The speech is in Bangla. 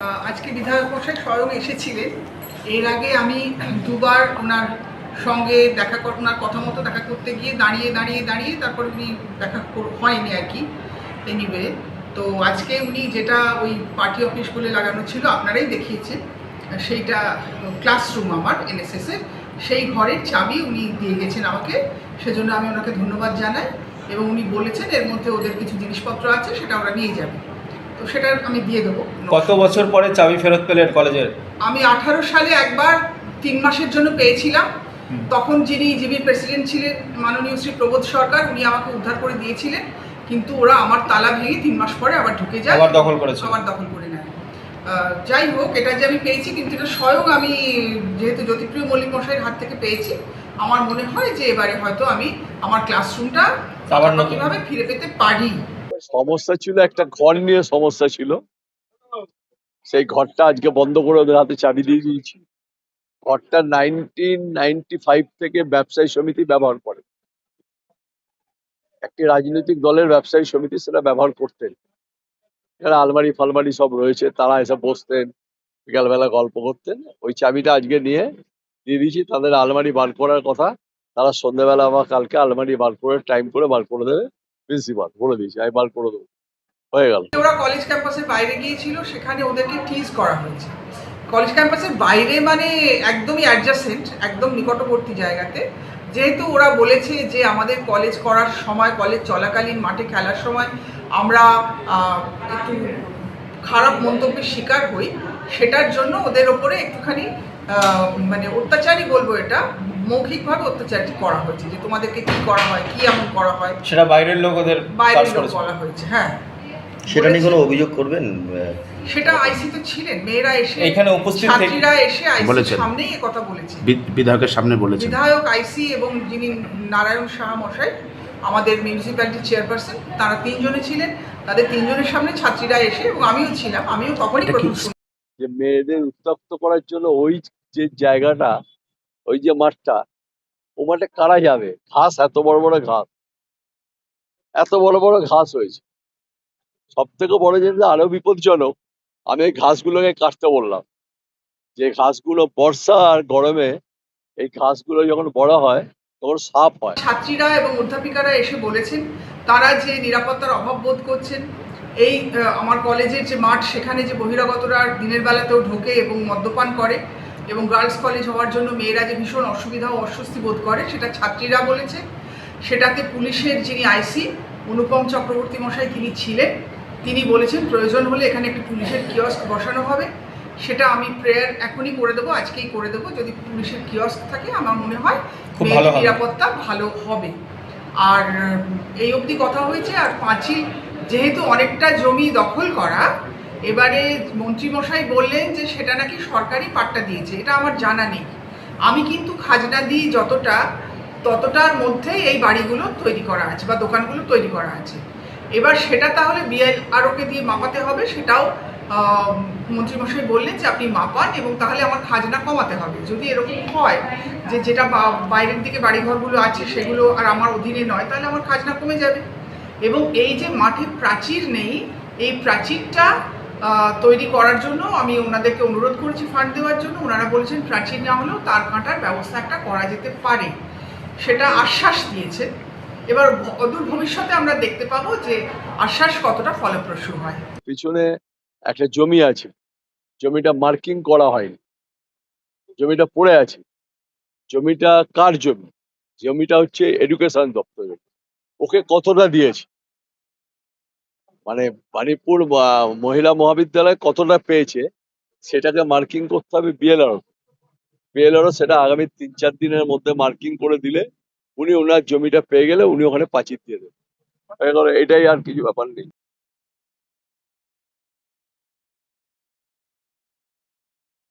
আজকে বিধায়ক মশাই স্বয়ং এসেছিলেন। এর আগে আমি দুবার ওনার সঙ্গে দেখা ওনার কথা মতো দেখা করতে গিয়ে দাঁড়িয়ে দাঁড়িয়ে দাঁড়িয়ে তারপর উনি দেখা হয়নি আর কি এনিওয়ে তো আজকে উনি যেটা ওই পার্টি অফিস বলে লাগানো ছিল, আপনারাই দেখিয়েছেন। সেইটা ক্লাসরুম আমার এনএসএস এর। সেই ঘরের চাবি উনি দিয়ে গেছেন আমাকে। সেজন্য আমি ওনাকে ধন্যবাদ জানাই। এবং উনি বলেছেন এর মধ্যে ওদের কিছু জিনিসপত্র আছে, সেটা ওরা নিয়ে যাবে। তো সেটা আমি দিয়ে দেবো। কত বছর পরে চাবি ফেরত পেলেন কলেজের আমি আঠারো সালে একবার তিন মাসের জন্য পেয়েছিলাম। তখন যিনি জিবির প্রেসিডেন্ট ছিলেন মাননীয় শ্রী প্রবোধ সরকার উনি আমাকে উদ্ধার করে দিয়েছিলেন। কিন্তু ওরা আমার তালা ভেঙে তিন মাস পরে আবার ঢুকে যায়। আবার দখল করেছে। আবার দখল করে নেয়। যাই হোক এটা যে আমি পেয়েছি কিন্তু এটা স্বয়ং আমি যেহেতু জ্যোতিপ্রিয় মল্লিক মশাইয়ের হাত থেকে পেয়েছি আমার মনে হয় যে এবারে হয়তো আমি আমার ক্লাসরুমটা আবার নতুন। কীভাবে ফিরে পেতে পারি। সমস্যা ছিল, একটা ঘর নিয়ে সমস্যা ছিল। সেই ঘরটা আজকে বন্ধ করে ওদের হাতে চাবি দিয়ে দিয়েছি। ঘরটা নাইনটিন নাইনটি ফাইভ থেকে ব্যবসায়ী সমিতি ব্যবহার করে। একটি রাজনৈতিক দলের ব্যবসায়ী সমিতি সেটা ব্যবহার করতেন। এখানে আলমারি ফালমারি সব রয়েছে, তারা এসে বসতেন, বিকালবেলা গল্প করতেন। ওই চাবিটা আজকে নিয়ে, দিয়ে দিয়েছি। তাদের আলমারি বার করার কথা, তারা সন্ধ্যেবেলা বা কালকে আলমারি বার করে টাইম করে বার করে দেবে। প্রিন্সিপাল, বলে দিয়েছি, আমি বার করে দেবো। হয়ে গেল। ওরা কলেজ ক্যাম্পাসের বাইরে গিয়েছিল, সেখানে ওদেরকে টিজ করা হয়েছে। কলেজ ক্যাম্পাসের বাইরে মানে একদমই অ্যাডজাসেন্ট একদম নিকটবর্তী জায়গাতে। যেহেতু ওরা বলেছে যে আমাদের কলেজ করার সময় কলেজ চলাকালীন মাঠে খেলার সময় আমরা একটু খারাপ মন্তব্যের শিকার হই, সেটার জন্য ওদের ওপরে একটুখানি মানে অত্যাচারই বলব এটা মৌখিকভাবে অত্যাচারটি করা হয়েছে যে তোমাদেরকে কি করা হয় কি এমন করা হয়? সেটা বাইরের লোক ওদের বাইরের লোক বলা হয়েছে হ্যাঁ। সেটা নিয়ে কোনো অভিযোগ করবেন? সেটা আইসি তো ছিলেন মেয়েরা এসে এখানে উপস্থিত ছাত্রীরা এসে আইসি। সামনেই এ কথা বলেছে। বিধায়কের সামনে বলেছেন। বিধায়ক আইসি এবং যিনি নারায়ণ সাহা মশাই আমাদের মিউনিসিপ্যালিটি চেয়ারপারসন তারা তিনজনে ছিলেন। তাদের তিনজনের সামনে ছাত্রীরা এসে এবং আমিও ছিলাম আমিও তখনই যে মেয়েদের উত্তপ্ত করার জন্য ওই যে জায়গাটা ওই যে মাঠটা, ও মাঠে কারা যাবে? ঘাস, এত বড় বড় ঘাস। এত বড় বড় ঘাস হয়েছে। সব থেকে বড় জিনিস আরও বিপজ্জনক, আমি এই ঘাসগুলোকে কাটতে বললাম। যে ঘাসগুলো বর্ষা আর গরমে, এই ঘাসগুলো যখন বড় হয়, তখন সাপ হয়। ছাত্রীরা এবং অধ্যাপিকারা এসে বলেছেন, তারা যে নিরাপত্তার অভাব বোধ করছেন, এই আমার কলেজের যে মাঠ, সেখানে যে বহিরাগতরা দিনের বেলাতেও ঢোকে এবং মদ্যপান করে এবং গার্লস কলেজ হওয়ার জন্য মেয়েরা যে ভীষণ অসুবিধা ও অস্বস্তি বোধ করে সেটা ছাত্রীরা বলেছে। সেটাতে পুলিশের যিনি আইসি অনুপম চক্রবর্তী মশাই তিনি ছিলেন। তিনি বলেছেন প্রয়োজন হলে এখানে একটি পুলিশের কিয়স্ক বসানো হবে। সেটা আমি প্রেয়ার এখনই করে দেবো আজকেই করে দেবো। যদি পুলিশের কিয়স্ক থাকে আমার মনে হয় হবে। নিরাপত্তা ভালো হবে। আর এই অবধি কথা হয়েছে আর পাঁচিল যেহেতু অনেকটা জমি দখল করা এবারে মন্ত্রীমশাই বললেন যে সেটা নাকি সরকারি পাট্টা দিয়েছে, এটা আমার জানা নেই। আমি কিন্তু খাজনা দিই যতটা, ততটার মধ্যেই এই বাড়িগুলো তৈরি করা আছে বা দোকানগুলো তৈরি করা আছে। এবার সেটা তাহলে বিএলআরওকে দিয়ে মাপাতে হবে, সেটাও মন্ত্রীমশাই বললেন যে আপনি মাপান এবং তাহলে আমার খাজনা কমাতে হবে। যদি এরকম হয় যে যেটা বাইরের দিকে বাড়িঘরগুলো আছে সেগুলো আর আমার অধীনে নয়, তাহলে আমার খাজনা কমে যাবে। এবং এই যে মাঠে প্রাচীর নেই, এই প্রাচীরটা তৈরি করার জন্য আমি ওনাদেরকে অনুরোধ করেছি ফান্ড দেওয়ার জন্য। ওনারা বলেছেন প্রাচীর না হলেও তার কাটার ব্যবস্থা একটা করা যেতে পারে। সেটা আশ্বাস দিয়েছে। এবার অদূর ভবিষ্যতে আমরা দেখতে পাবো যে আশ্বাস কতটা ফলপ্রসূ হয়। পিছনে একটা জমি আছে। জমিটা মার্কিং করা হয়নি। জমিটা পড়ে আছে। জমিটা কার জমি? জমিটা হচ্ছে এডুকেশন দপ্তরের। ওকে কতটা দিয়েছে? মানে বাণীপুর মহিলা মহাবিদ্যালয় কতটা পেয়েছে, সেটাকে মার্কিং করতে হবে বিএলআর বিএলআরও সেটা আগামী তিন চার দিনের মধ্যে মার্কিং করে দিলে উনি ওনার জমিটা পেয়ে গেলে উনি ওখানে পাঁচিল দিয়ে দেবেন। এটাই আর কিছু ব্যাপার নেই।